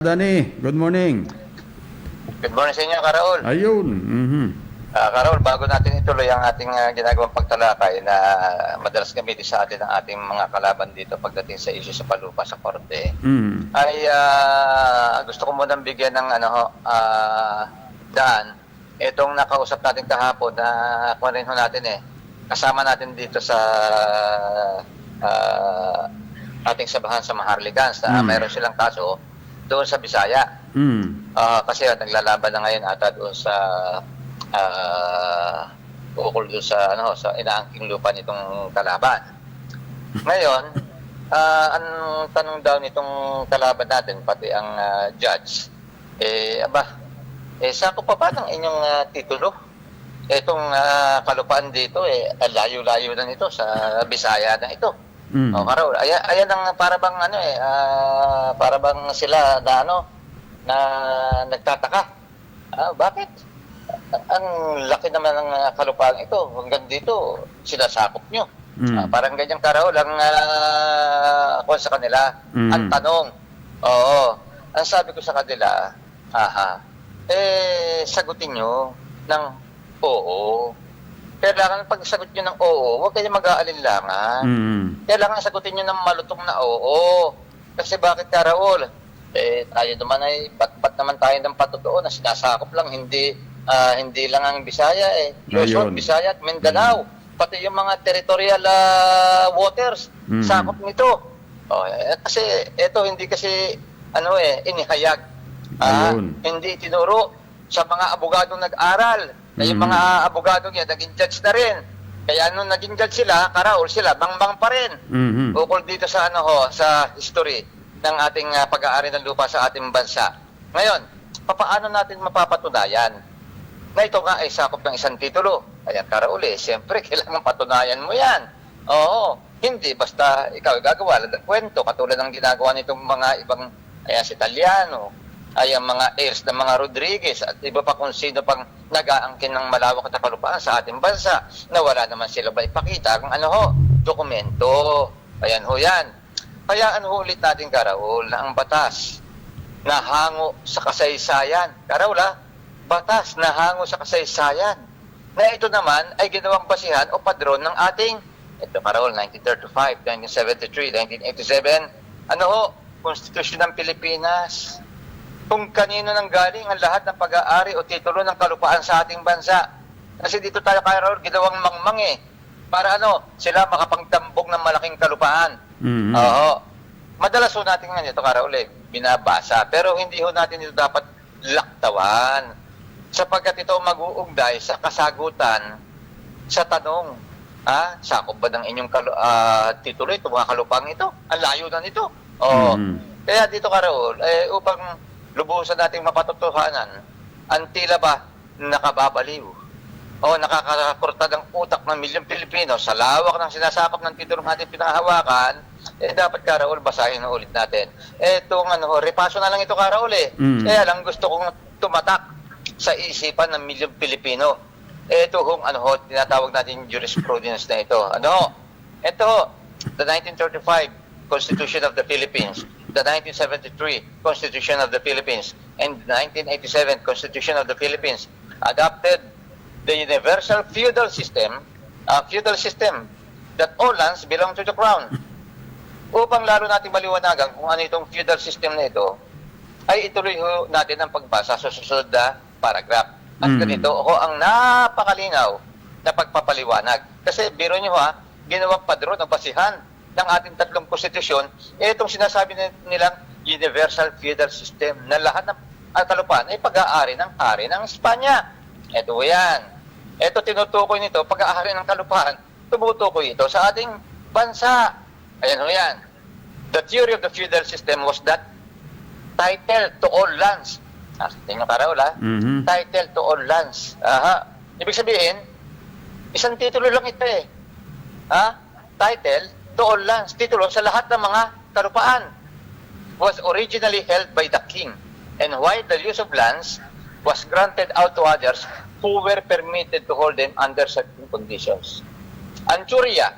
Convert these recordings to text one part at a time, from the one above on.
Dani, good morning. Good morning sa inyo, Karaol. Ayun. mhm. Ah, Karaol, bago natin ituloy ang ating ah, ginagawang pagtalakay na madalas gamitin sa atin ng ating mga kalaban dito pagdating sa issue sa palupa sa korte, Mm. ay ah, gusto ko munang bigyan ng ano, ah, daan. Itong nakausap natin kahapon na kung rin ho natin eh, kasama natin dito sa ah, ating sabahan sa Maharlikans na Mm. mayroon silang kaso doon sa Bisaya. Mm. Ah, kasi ah, naglalaban na ngayon ata doon sa ah ukol doon sa ano sa inaangking lupa nitong kalaban. Ngayon, ah ang tanong daw nitong kalaban natin pati ang ah, judge eh aba eh sako pa ba ng inyong ah, titulo? Itong ah, kalupaan dito eh layo-layo na nito sa Bisaya na ito. Mm. Oh, Karol, ayan, ayan ang para bang ano eh, ah, para bang sila na ano, na nagtataka. Ah, bakit? Ang laki naman ng ah, kalupaan ito. Hanggang dito, sinasakop nyo. Mm. Ah, parang ganyan Karol, ang uh, ako sa kanila, Mm. ang tanong. Oo. Ang sabi ko sa kanila, aha, eh, sagutin nyo ng oo. Kailangan pag sagot nyo ng oo, huwag kayo mag-aalinlangan Mm. kailangan sagutin nyo ng malutong na oo. Kasi bakit ka, Raul? Eh, tayo naman ay, ba't, ba't naman tayo ng patotoo na sinasakop lang, hindi ah, hindi lang ang Bisaya eh. Luzon. Bisaya at Mindanao. Pati yung mga territorial ah, waters, Mm. sakop nito. Oh, eh, kasi ito hindi kasi ano eh, inihayag. Ah, hindi tinuro sa mga abogadong nag-aral. Na yung Mm. mga abogadong yan, naging judge na rin. Kaya nung naging judge sila, karaol sila, bang-bang pa rin. Mhm. Ukol dito sa ano ho, sa history ng ating ah, pag-aari ng lupa sa ating bansa. Ngayon, papaano natin mapapatunayan na ito nga ay sakop ng isang titulo? Ayan, karauli, siyempre, kailangan patunayan mo yan. Oo, hindi basta ikaw gagawa lang ng kwento, katulad ng ginagawa nitong mga ibang, ayan, si Italiano, ay ang mga heirs ng mga Rodriguez at iba pa kung sino pang nag-aangkin ng malawak na kalupaan sa ating bansa na wala naman sila ba ipakita kung ano ho, dokumento. Ayan ho yan. Kaya ano ulit natin Karaul na ang batas na hango sa kasaysayan. Karaul ha, batas na hango sa kasaysayan. Na ito naman ay ginawang basihan o padron ng ating ito Karaul, 1935, 1973, 1987, ano ho, Konstitusyon ng Pilipinas kung kanino nang galing ang lahat ng pag-aari o titulo ng kalupaan sa ating bansa. Kasi dito tayo kay Raul, ginawang mangmang eh. Para ano, sila makapagtambog ng malaking kalupaan. Mhm. Oo. Madalas ho natin nga ito, Karaul, eh, binabasa. Pero hindi ho natin ito dapat laktawan. Sapagkat ito mag-uugday sa kasagutan sa tanong, ah, sakop ba ng inyong kalu- ah, titulo ito, mga kalupang ito? Ang layo na nito. Oo. Mhm. Kaya dito, Karaul, eh, upang lubusan nating mapatotohanan, ang tila ba nakababaliw o nakakakurta ng utak ng milyong Pilipino sa lawak ng sinasakop ng titulong ating pinahawakan, eh dapat Karaul, basahin na ulit natin. Etong ano, repaso na lang ito Karaul eh. Mm. Kaya lang gusto kong tumatak sa isipan ng milyong Pilipino. Ito hong ano ho, tinatawag natin jurisprudence na ito. Ano ho? Ito ho, the 1935 Constitution of the Philippines, the 1973 Constitution of the Philippines, and the 1987 Constitution of the Philippines adopted the universal feudal system, uh, feudal system that all lands belong to the crown. Upang lalo natin maliwanagan kung ano itong feudal system na ito, ay ituloy ho natin ang pagbasa sa susunod na paragraph. At Mm. ganito ho ang napakalinaw na pagpapaliwanag. Kasi biro nyo ha, ginawang padron ng basihan ng ating tatlong konstitusyon, eh, itong sinasabi ni- nilang universal feudal system na lahat ng ang kalupaan ay pag-aari ng hari ng Espanya. Ito yan. Ito tinutukoy nito, pag-aari ng kalupaan, tumutukoy ito sa ating bansa. Ayan ho yan. The theory of the feudal system was that title to all lands. Ah, tingnan ka raw, ha? Mhm. Title to all lands. Aha. Ibig sabihin, isang titulo lang ito eh. Ha? Title all lands. Titulo sa lahat ng mga kalupaan. Was originally held by the king. And while the use of lands was granted out to others who were permitted to hold them under certain conditions. Ang Churia,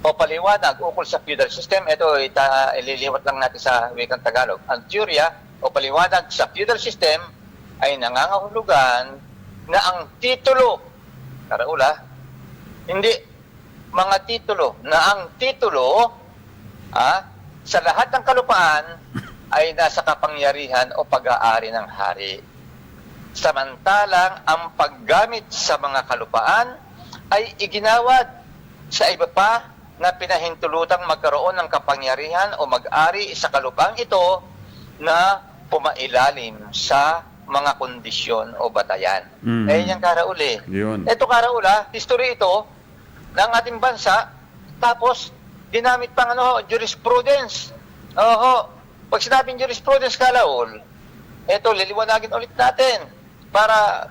o paliwanag ukol sa feudal system. Ito, ita, ililiwat lang natin sa wikang Tagalog. Ang teorya o paliwanag sa feudal system ay nangangahulugan na ang titulo, karaula, hindi mga titulo, na ang titulo ah, sa lahat ng kalupaan ay nasa kapangyarihan o pag-aari ng hari. Samantalang ang paggamit sa mga kalupaan ay iginawad sa iba pa na pinahintulutang magkaroon ng kapangyarihan o mag-ari sa kalupang ito na pumailalim sa mga kondisyon o batayan. Mhm. Eh, yung karauli. Yun. Ito karaula, history ito ng ating bansa, tapos ginamit pang ano, jurisprudence. Oo. Pag sinabing jurisprudence kalaol, ito liliwanagin ulit natin para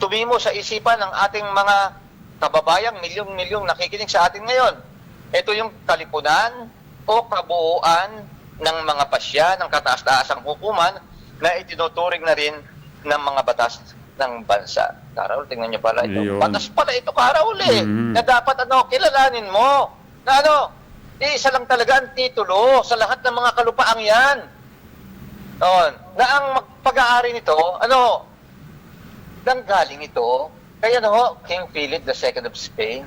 tumimo sa isipan ng ating mga kababayang milyong-milyong nakikinig sa atin ngayon. Ito yung kalipunan o kabuuan ng mga pasya ng kataas-taasang hukuman na itinuturing na rin ng mga batas ng bansa. Karaul, tingnan niyo pala ito. Ayun. Batas pala ito, Karaul eh. Mhm. Na dapat ano, kilalanin mo. Na ano, eh, isa lang talaga ang titulo sa lahat ng mga kalupaang yan. Noon, na ang pag-aari nito, ano, nanggaling ito, kaya no, King Philip II of Spain.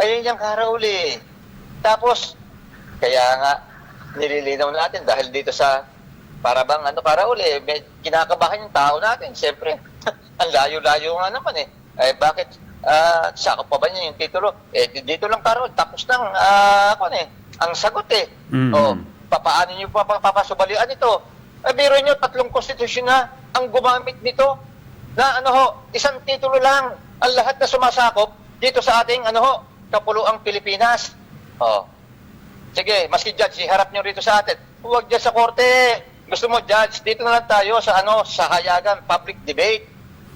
Ayun yung karauli. Tapos, kaya nga, nililinaw natin dahil dito sa para bang ano karauli, may kinakabahan yung tao natin, siyempre. ang layo-layo nga naman eh. Eh bakit ah sakop pa ba niya yung titulo? Eh dito lang karaul, tapos nang ah ako eh, ang sagot eh. Mhm. Oh, papaano niyo pa papasubalian ito? Eh biro niyo tatlong konstitusyon na ang gumamit nito na ano ho, isang titulo lang ang lahat na sumasakop dito sa ating ano ho, kapuluang Pilipinas. Oh. Sige, maski judge, iharap niyo rito sa atin. Huwag dyan sa korte. Gusto mo judge, dito na lang tayo sa ano, sa hayagan, public debate.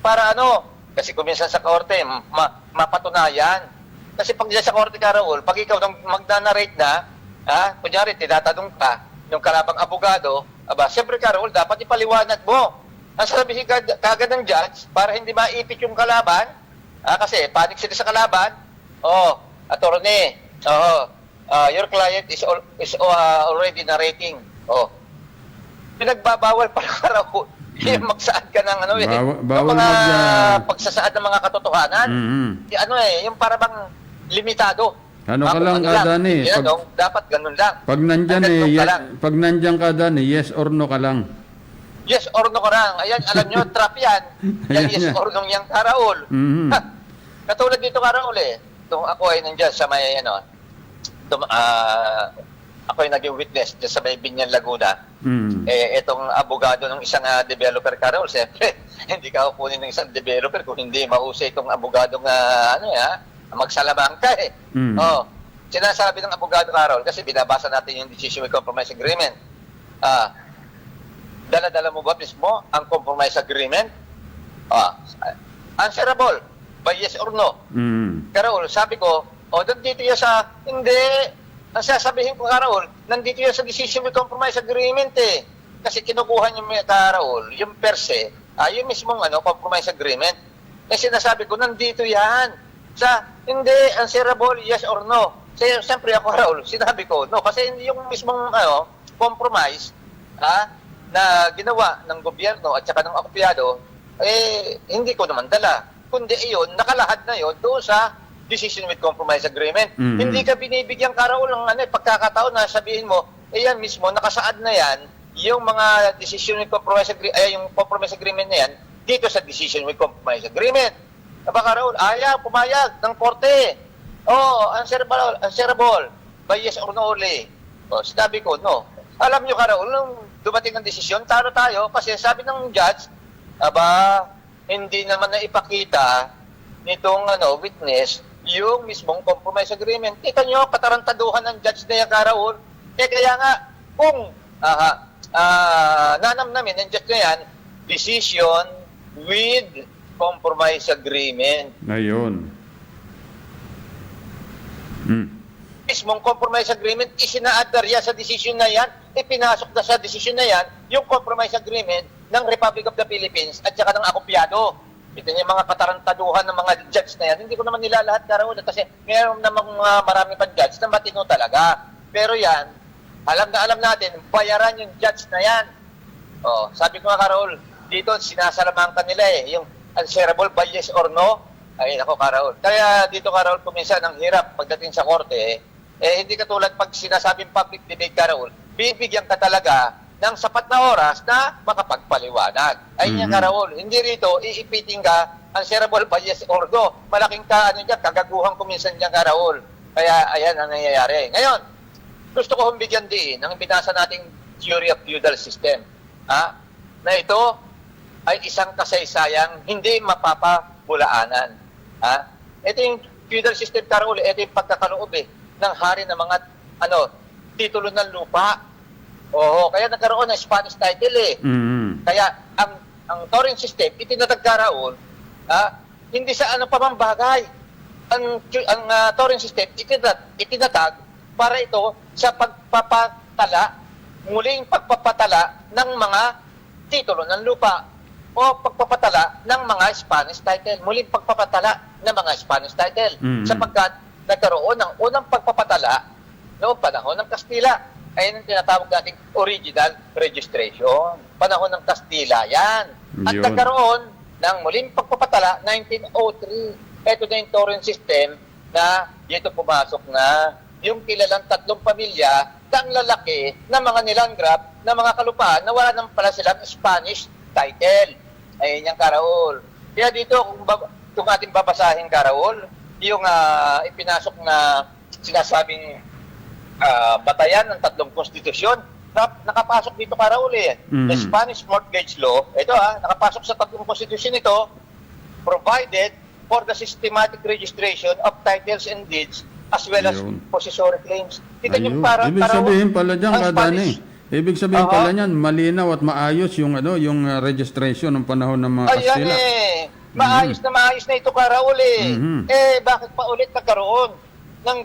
Para ano, kasi kung minsan sa korte, ma- mapatunayan. Kasi pag sa korte ka, Raul, pag ikaw nang magna-narrate na, ha, kunyari, tinatanong ka, yung kalabang abogado, aba, siyempre ka, Raul, dapat ipaliwanag mo. Ang sabihin ka, kagad ng judge, para hindi maipit yung kalaban, ah, kasi panic sila sa kalaban, oh, attorney, oh, uh, your client is, al- is uh, already narrating. Oh, pinagbabawal pa ka Raul. Yung magsaad ka ng ano eh. Bawal- yung mga mag, ah, pagsasaad ng mga katotohanan. Mhm. Y- ano eh, yung para bang limitado. Ano ka lang, Adani, Yan, pag- no? dapat ganun lang. Pag nandyan eh, ka lang. pag nandyan ka dan eh, yes or no ka lang. Yes or no ka lang. Ayan, alam nyo, trap yan. Yan, yes or no yang karaol. Mhm. Ha, Katulad dito karaol eh. Nung ako ay nandiyan sa may, ano, tum, ah, ako ay naging witness dyan sa may Binyan, Laguna. Mhm. Eh, itong abogado ng isang ah, developer karaol, siyempre, hindi ka kukunin ng isang developer kung hindi mahusay itong abogadong, ah, ano ya, magsalamang ka eh. Mhm. Oh, sinasabi ng abogado Carol kasi binabasa natin yung decision with compromise agreement. Ah, dala-dala mo ba mismo ang compromise agreement? Ah, answerable by yes or no. Mhm. Carol, sabi ko, oh, nandito yan sa, hindi. Ang sasabihin ko, Carol, nandito yan sa decision with compromise agreement eh. Kasi kinukuha niyo, Carol, yung per se, ah, yung mismong ano, compromise agreement. Eh, sinasabi ko, nandito yan. Sa, hindi, answerable, yes or no. Kasi, siyempre ako, Raul, sinabi ko, no, kasi yung mismong, ano, compromise, ah, na ginawa ng gobyerno at saka ng akupyado, eh, hindi ko naman dala. Kundi iyon, nakalahad na yon doon sa decision with compromise agreement. Mhm. Hindi ka binibigyan karaol ng ano, eh, pagkakataon na sabihin mo, eh yan mismo, nakasaad na yan, yung mga decision with compromise agreement, ay yung compromise agreement na yan, dito sa decision with compromise agreement. Aba karaol, ayaw, pumayag ng korte. Oh, answerable, answerable. By yes or no only. Oh, sinabi ko, no. Alam nyo, Karaul, nung dumating ang desisyon, talo tayo kasi sabi ng judge, aba, hindi naman na ipakita nitong ano, witness yung mismong compromise agreement. Kita nyo, katarantaduhan ng judge na yan, Karaul. Eh, kaya nga, kung aha, ah, nanam namin ng judge na yan, decision with compromise agreement. Ayun. Mhm. mismong compromise agreement, isinaadar sa decision na yan, ipinasok na sa decision na yan, yung compromise agreement ng Republic of the Philippines at saka ng akopyado. Ito yung mga katarantaduhan ng mga judge na yan. Hindi ko naman nila lahat Karaul kasi meron namang mga marami pang judge na matino talaga. Pero yan, alam na alam natin, bayaran yung judge na yan. Oh, sabi ko nga Karaul, dito sinasalamangkan nila eh, yung answerable by yes or no. Ay, ako Karaul. Kaya dito Karaul, kuminsan ang hirap pagdating sa korte eh, eh hindi katulad pag sinasabing public debate Karaul, bibigyan ka talaga ng sapat na oras na makapagpaliwanag. Ay niya Mhm. Karaul, hindi rito iipiting ka answerable by yes or no. Malaking ka, ano dyan, kagaguhan kuminsan dyan Karaul. Kaya ayan ang nangyayari. Ngayon, gusto ko hong bigyan din ng binasa nating theory of feudal system. Ha? Na ito ay isang kasaysayang hindi mapapabulaanan. Ha? Ito yung feudal system, Karol, ito yung pagkakaloob eh, ng hari ng mga ano, titulo ng lupa. Oo, kaya nagkaroon ng Spanish title eh. Mm. Kaya ang ang Torrent system itinatag karaon ah, hindi sa ano pa mang bagay. Ang ang ah, Torrent system itinatag, itinatag para ito sa pagpapatala muling pagpapatala ng mga titulo ng lupa o pagpapatala ng mga Spanish title. Muling pagpapatala ng mga Spanish title. Mhm. Sapagkat nagkaroon ng unang pagpapatala noong panahon ng Kastila. Ayun ang tinatawag nating original registration. Panahon ng Kastila yan. At Yun. nagkaroon ng muling pagpapatala 1903. Ito na yung torrent system na dito pumasok na yung kilalang tatlong pamilya ang lalaki ng mga nilangrap na mga kalupaan na wala nang pala silang Spanish title. Ayun yung Karaol. Kaya dito, kung, bab- kung ating babasahin Karaol, yung ah, ipinasok na sinasabing ah, batayan ng tatlong konstitusyon, na, nakapasok dito Karaol eh. Mhm. The Spanish mortgage law, ito ha, nakapasok sa tatlong konstitusyon ito, provided for the systematic registration of titles and deeds as well as Ayun. possessory claims. Kita niyo para Ibig sabihin pala dyan, ang kadani. Spanish- Ibig sabihin Aha. pala niyan, malinaw at maayos yung ano, yung uh, registration ng panahon ng mga Ayan Kastila. eh. Maayos na maayos na ito, Karaul eh. Mhm. Eh, bakit pa ulit nagkaroon